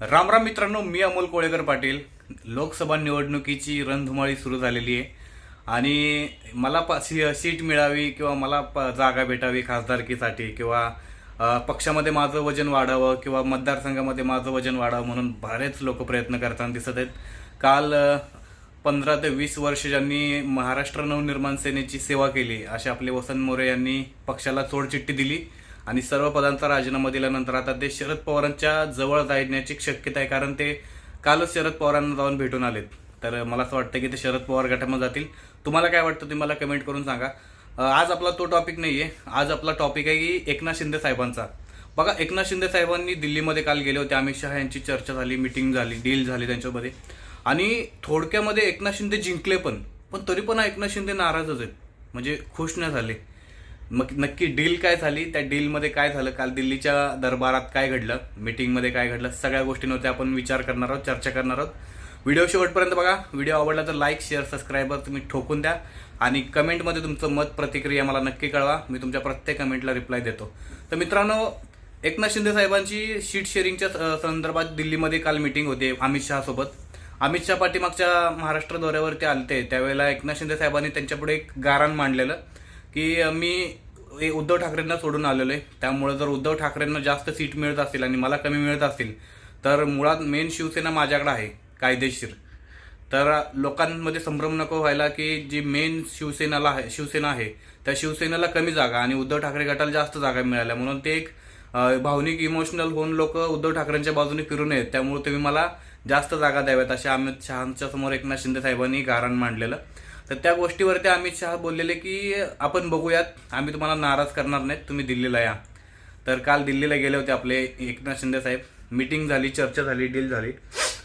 राम राम मित्रांनो मी अमोल कोळेकर पाटील. लोकसभा निवडणुकीची रणधुमाळी सुरू झालेली आहे. आणि मला प सी- सीट मिळावी किंवा मला प जागा भेटावी खासदारकीसाठी किंवा पक्षामध्ये माझं वजन वाढावं किंवा मतदारसंघामध्ये माझं वजन वाढावं म्हणून बरेच लोक प्रयत्न करताना दिसत आहेत. काल पंधरा ते वीस वर्ष ज्यांनी महाराष्ट्र नवनिर्माण सेनेची सेवा केली असे आपले वसंत मोरे यांनी पक्षाला चोडचिठ्ठी दिली. आणि सर्व पदांचा राजीनामा दिल्यानंतर आता ते शरद पवारांच्या जवळ जाण्याची शक्यता आहे कारण ते कालच शरद पवारांना जाऊन भेटून आलेत. तर मला असं वाटतं की ते शरद पवार गटामध्ये जातील. तुम्हाला काय वाटतं ते मला कमेंट करून सांगा. आज आपला तो टॉपिक नाही आहे आज आपला टॉपिक आहे की एकनाथ शिंदे साहेबांचा. बघा एकनाथ शिंदे साहेबांनी दिल्लीमध्ये काल गेले होते. अमित शहा यांची चर्चा झाली मिटिंग झाली डील झाली त्यांच्यामध्ये. आणि थोडक्यामध्ये एकनाथ शिंदे जिंकले पण. पण तरी पण एकनाथ शिंदे नाराजच आहेत. म्हणजे खुश नाही झाले. मग नक्की डील काय झाली? त्या डीलमध्ये काय झालं? काल दिल्लीच्या दरबारात काय घडलं? मीटिंगमध्ये काय घडलं? सगळ्या गोष्टींवरती आपण विचार करणार आहोत चर्चा करणार आहोत. व्हिडिओ शेवटपर्यंत बघा. व्हिडिओ आवडला तर लाईक शेअर सबस्क्राईबर तुम्ही ठोकून द्या. आणि कमेंटमध्ये तुमचं मत प्रतिक्रिया मला नक्की कळवा. मी तुमच्या प्रत्येक कमेंटला रिप्लाय देतो. तर मित्रांनो एकनाथ शिंदे साहेबांची शीट शेअरिंगच्या संदर्भात दिल्लीमध्ये काल मीटिंग होते अमित शहासोबत अमित शहा पाठीमागच्या महाराष्ट्र दौऱ्यावरती आलते. त्यावेळेला एकनाथ शिंदे साहेबांनी त्यांच्यापुढे एक गारण मांडलेलं. की मी उद्धव ठाकरेंना सोडून आलेलो आहे त्यामुळे जर उद्धव ठाकरेंना जास्त सीट मिळत असतील आणि मला कमी मिळत असतील तर मुळात मेन शिवसेना माझ्याकडे आहे कायदेशीर. तर लोकांमध्ये संभ्रम नको व्हायला की जी मेन शिवसेनाला आहे शिवसेना आहे त्या शिवसेनेला कमी जागा आणि उद्धव ठाकरे गटाला जास्त जागा मिळाल्या. म्हणून ते एक भावनिक इमोशनल होऊन लोक उद्धव ठाकरेंच्या बाजूने फिरून येत त्यामुळे तुम्ही मला जास्त जागा द्याव्यात असे अमित शहाच्या समोर एकनाथ शिंदे साहेबांनी गारण मांडलेलं. तर त्या गोष्टीवरती अमित शहा बोललेले की आपण बघूयात. आम्ही तुम्हाला नाराज करणार नाहीत. तुम्ही दिल्लीला या. तर काल दिल्लीला गेले होते आपले एकनाथ शिंदे साहेब. मीटिंग झाली चर्चा झाली डील झाली.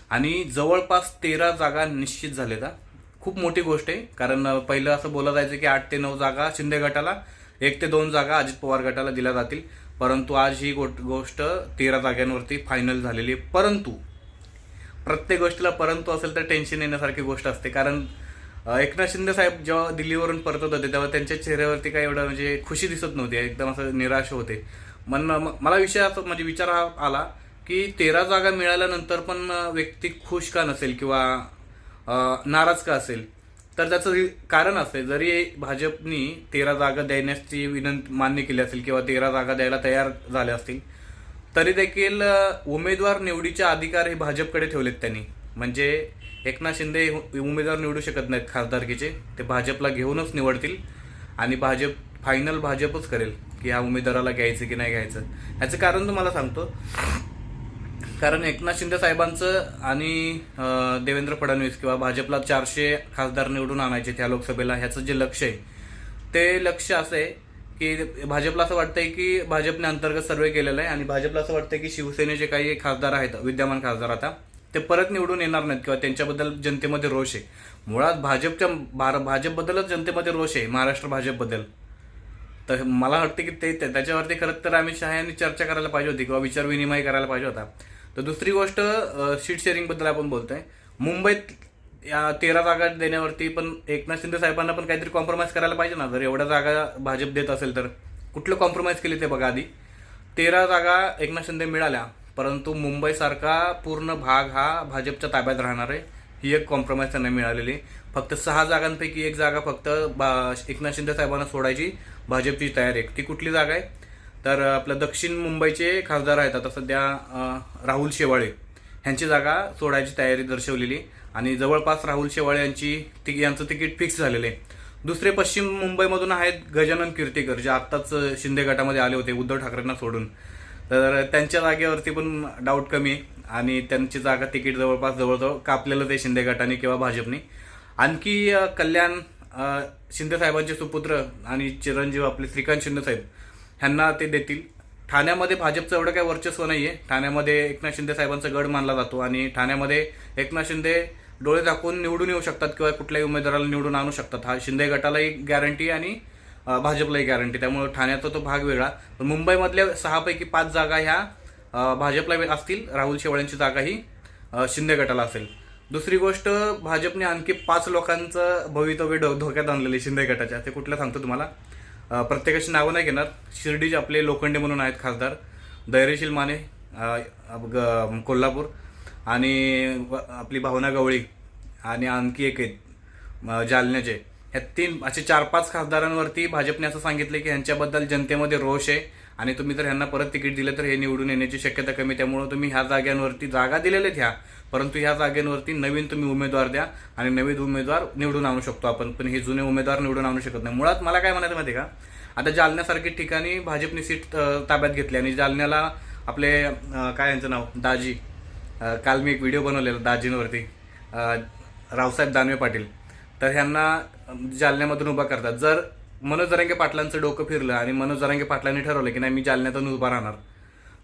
आणि जवळपास तेरा जागा निश्चित झालेत हा. खूप मोठी गोष्ट आहे. कारण पहिलं असं बोललं जायचं की आठ ते नऊ जागा शिंदे गटाला एक ते दोन जागा अजित पवार गटाला दिल्या जातील. परंतु आज ही गोट- गोष्ट तेरा जागांवरती फायनल झालेली आहे. परंतु प्रत्येक गोष्टीला परंतु असेल तर टेन्शन येण्यासारखी गोष्ट असते. कारण एकनाथ शिंदे साहेब जेव्हा दिल्लीवरून परतत होते तेव्हा त्यांच्या चेहऱ्यावरती काही एवढं म्हणजे खुशी दिसत नव्हती. एकदम असं निराश होते. मन म- मला विषय असं म्हणजे विचार हा आला की तेरा जागा मिळाल्यानंतर पण व्यक्ती खुश का नसेल किंवा नाराज का असेल? तर त्याचं कारण असेल जरी भाजपनी तेरा जागा देण्याची विनंती मान्य केली असेल किंवा तेरा जागा द्यायला तयार झाल्या असतील तरी देखील उमेदवार निवडीचे अधिकार हे भाजपकडे ठेवलेत त्यांनी. म्हणजे एकनाथ शिंदे हे उमेदवार निवडू शकत नाहीत खासदारकीचे. ते भाजपला घेऊनच निवडतील आणि भाजप फायनल भाजपच करेल की ह्या उमेदवाराला घ्यायचं की नाही घ्यायचं. ह्याचं कारण तुम्हाला सांगतो. कारण एकनाथ शिंदे साहेबांचं आणि देवेंद्र फडणवीस किंवा भाजपला चारशे खासदार निवडून आणायचे त्या लोकसभेला ह्याचं जे लक्ष आहे ते लक्ष असं आहे की भाजपला असं वाटतंय की भाजपने अंतर्गत सर्वे केलेला आहे आणि भाजपला असं वाटतंय की शिवसेनेचे काही खासदार आहेत विद्यमान खासदार आता. ते परत निवडून येणार नाहीत किंवा त्यांच्याबद्दल जनतेमध्ये रोष आहे. मुळात भाजपच्या भार- भाजपबद्दलच जनतेमध्ये रोष आहे महाराष्ट्र भाजपबद्दल. तर मला वाटतं की ते त्याच्यावरती खरं तर अमित शहा यांनी चर्चा करायला पाहिजे होती किंवा विचार विनिमय करायला पाहिजे होता. तर दुसरी गोष्ट सीट शेअरिंगबद्दल आपण आपण बोलतोय. मुंबईत या तेरा जागा देण्यावरती पण एकनाथ शिंदे साहेबांना पण काहीतरी कॉम्प्रोमाइज करायला पाहिजे ना? जर एवढ्या जागा भाजप देत असेल तर. कुठलं कॉम्प्रोमाइज केले ते बघा आधी? तेरा जागा एकनाथ शिंदे मिळाल्या. परंतु मुंबईसारखा पूर्ण भाग हा भाजपच्या ताब्यात राहणार आहे. ही एक कॉम्प्रोमाइज त्यांना मिळालेली आहे. फक्त सहा जागांपैकी एक जागा फक्त बा- एकनाथ शिंदे साहेबांना सोडायची भाजपची तयारी आहे. ती कुठली जागा आहे? तर आपलं दक्षिण मुंबईचे खासदार आहेत आता सध्या राहुल शेवाळे. ह्यांची जागा सोडायची तयारी दर्शवलेली आणि जवळपास राहुल शेवाळे यांची ति यांचं तिकीट फिक्स झालेलं आहे. दुसरे पश्चिम मुंबईमधून आहेत गजानन कीर्तीकर जे आत्ताच शिंदे गटामध्ये आले होते उद्धव ठाकरेंना सोडून. तर त्यांच्या जागेवरती पण डाऊट कमी आहे. आणि त्यांची जागा तिकीट जवळपास जवळजवळ कापलेलं ते शिंदे गटाने किंवा भाजपने. आणखी कल्याण शिंदे साहेबांचे सुपुत्र आणि चिरंजीव आपले श्रीकांत शिंदे साहेब ह्यांना ते देतील. ठाण्यामध्ये भाजपचं एवढं काही वर्चस्व नाही आहे ठाण्यामध्ये एकनाथ शिंदे साहेबांचा गड मानला जातो आणि ठाण्यामध्ये एकनाथ शिंदे डोळे दाखवून निवडून येऊ शकतात किंवा कुठल्याही उमेदवाराला निवडून आणू शकतात. हा शिंदे गटालाही गॅरंटी आणि भाजपलाही गॅरंटी त्यामुळे ठाण्याचा तो भाग वेगळा. पण मुंबईमधल्या सहापैकी पाच जागा ह्या भाजपला असतील. राहुल शेवाळ्यांची जागा ही शिंदे गटाला असेल. दुसरी गोष्ट भाजपने आणखी पाच लोकांचं भवितव्य डो धोक्यात आणलेले शिंदे गटाच्या. ते कुठलं सांगतो तुम्हाला? प्रत्येकाची नावं नाही घेणार. शिर्डीचे आपले लोखंडे म्हणून आहेत खासदार. धैर्यशील माने ग- कोल्हापूर. आणि आपली भावना गवळी. आणि आणखी एक आहेत जालन्याचे. ह्या तीन असे चार पाच खासदारांवरती भाजपने असं सांगितलं की ह्यांच्याबद्दल जनतेमध्ये रोष आहे आणि तुम्ही जर ह्यांना परत तिकीट दिलं तर हे निवडून येण्याची शक्यता कमी त्यामुळं तुम्ही ह्या जाग्यांवरती जागा दिलेल्या घ्या ह्या. परंतु ह्या जागेंवरती नवीन तुम्ही उमेदवार द्या आणि नवीन उमेदवार निवडून आणू शकतो आपण. पण हे जुने उमेदवार निवडून आणू शकत नाही. मुळात मला काय म्हणायचं माहिती आहे का? आता जालन्यासारखी ठिकाणी भाजपने सीट ताब्यात घेतली आणि जालन्याला आपले काय यांचं नाव? दाजी. काल मी एक व्हिडिओ बनवलेला दाजींवरती. रावसाहेब दानवे पाटील. तर ह्यांना जालन्यामधून उभा करतात. जर मनोज जरांगे पाटलांचं डोकं फिरलं आणि मनोज जरांगे पाटलांनी ठरवलं की नाही मी जालन्यातून उभा राहणार.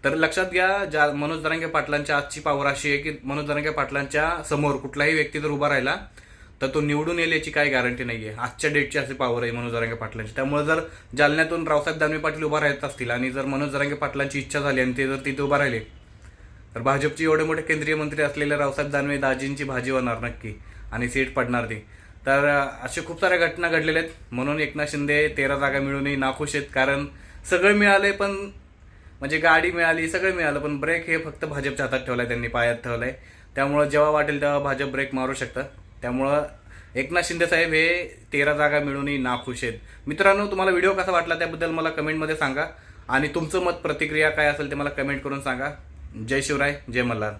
तर लक्षात घ्या जा मनोज जरांगे पाटलांच्या आजची पावर अशी आहे की मनोज जरांगे पाटलांच्या समोर कुठलाही व्यक्ती जर उभा राहिला तर तो निवडून येईल याची काही गॅरंटी नाही आहे आजच्या डेटची अशी पावर आहे मनोज जरांगे पाटलांची. त्यामुळे जर जालन्यातून रावसाहेब दानवे पाटील उभा राहत असतील आणि जर मनोज जरांगे पाटलांची इच्छा झाली आणि ते जर तिथे उभा राहिले तर भाजपचे एवढे मोठे केंद्रीय मंत्री असलेले रावसाहेब दानवे दाजींची भाजी होणार नक्की आणि सीट पडणार ती. तर अशा खूप साऱ्या घटना घडलेल्या आहेत. म्हणून एकनाथ शिंदे तेरा जागा मिळूनही नाखुश आहेत. कारण सगळं मिळालंय पण म्हणजे गाडी मिळाली सगळं मिळालं पण ब्रेक हे फक्त भाजपच्या हातात ठेवलाय त्यांनी पायात ठेवलाय. त्यामुळं जेव्हा वाटेल तेव्हा भाजप ब्रेक मारू शकतं. त्यामुळं एकनाथ शिंदे साहेब हे तेरा जागा मिळूनही नाखुश आहेत. मित्रांनो तुम्हाला व्हिडिओ कसा वाटला त्याबद्दल मला कमेंटमध्ये सांगा. आणि तुमचं मत प्रतिक्रिया काय असेल ते मला कमेंट करून सांगा. जय शिवराय जय मल्हार.